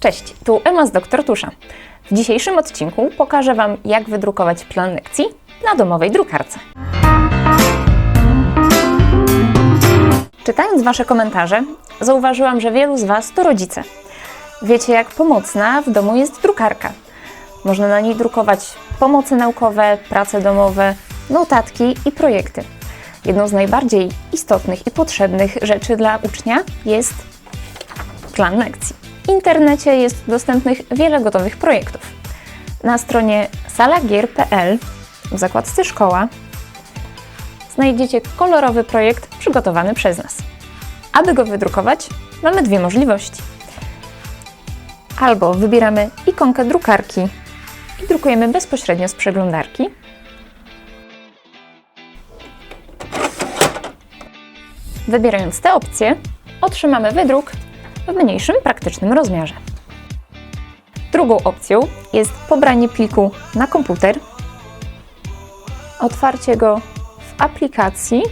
Cześć, tu Ema z Doktor Tusza. W dzisiejszym odcinku pokażę Wam, jak wydrukować plan lekcji na domowej drukarce. Czytając Wasze komentarze, zauważyłam, że wielu z Was to rodzice. Wiecie, jak pomocna w domu jest drukarka. Można na niej drukować pomoce naukowe, prace domowe, notatki i projekty. Jedną z najbardziej istotnych i potrzebnych rzeczy dla ucznia jest plan lekcji. Internecie jest dostępnych wiele gotowych projektów. Na stronie salagier.pl w zakładce Szkoła znajdziecie kolorowy projekt przygotowany przez nas. Aby go wydrukować, mamy dwie możliwości. Albo wybieramy ikonkę drukarki i drukujemy bezpośrednio z przeglądarki, Wybierając tę opcję, otrzymamy wydruk w mniejszym praktycznym rozmiarze. Drugą opcją jest pobranie pliku na komputer, otwarcie go w aplikacji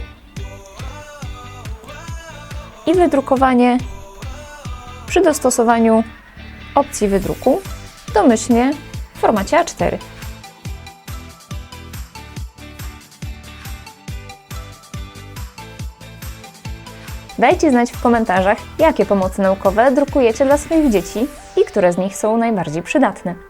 i wydrukowanie przy dostosowaniu opcji wydruku domyślnie w formacie A4. Dajcie znać w komentarzach, jakie pomocy naukowe drukujecie dla swoich dzieci i które z nich są najbardziej przydatne.